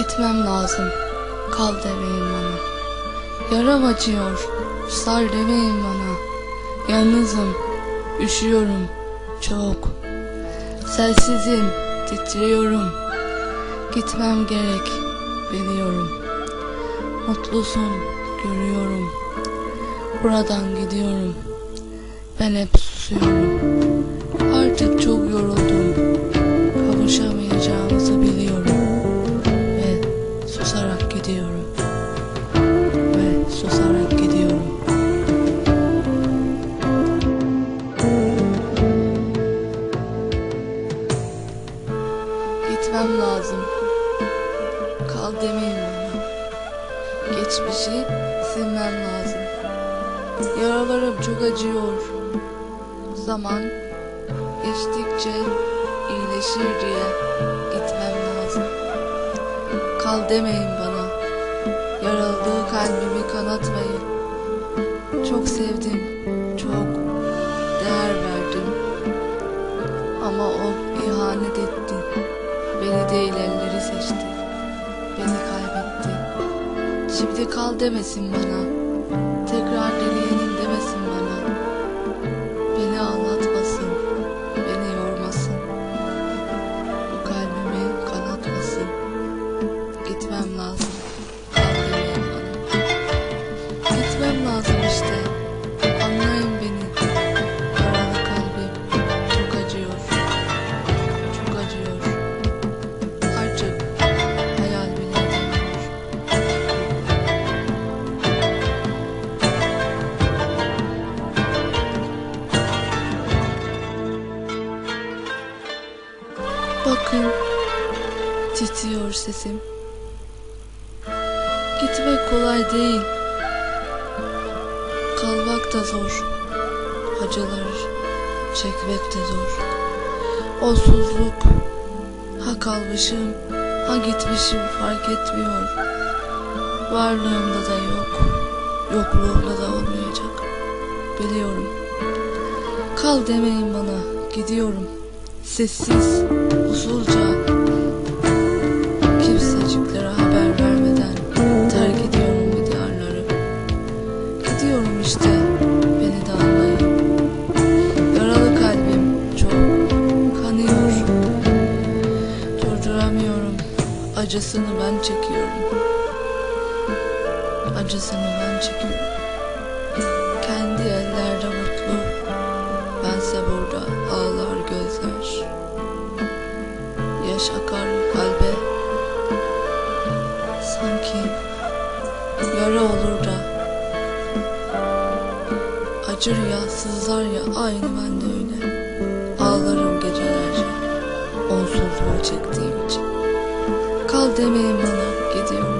Gitmem lazım. Kal demeyin bana. Yaram acıyor. Sar demeyin bana. Yalnızım. Üşüyorum. Çok. Sensizim. Titriyorum. Gitmem gerek. Biliyorum. Mutlusun. Görüyorum. Buradan gidiyorum. Ben hep susuyorum. Artık çok yoruldum. Gitmem lazım. Kal demeyin bana. Geçmişi silmem lazım. Yaralarım çok acıyor. Zaman geçtikçe iyileşir diye gitmem lazım. Kal demeyin bana. Yaraladığı kalbimi kanatmayın. Çok sevdim, çok değer verdim. Ama o ihanet etti. Beni değil elleri seçti. Beni kaybetti. Şimdi kal demesin bana. Titriyor sesim. Gitmek kolay değil. Kalmak da zor. Acılar çekmek de zor. Olsuzluk. Ha kalmışım, ha gitmişim fark etmiyor. Varlığımda da yok. Yokluğumda da olmayacak. Biliyorum. Kal demeyin bana. Gidiyorum. Sessiz, usulca. Acısını ben çekiyorum. Acısını ben çekiyorum. Kendi ellerde mutlu. Bense burada ağlar gözler. Yaş akar kalbe. Sanki yara olur da. Acır ya sızlar ya aynı ben de öyle. Ağlarım gecelerce. Onsuzluğu çektiğim için. Kal demeyin bana gidiyorum.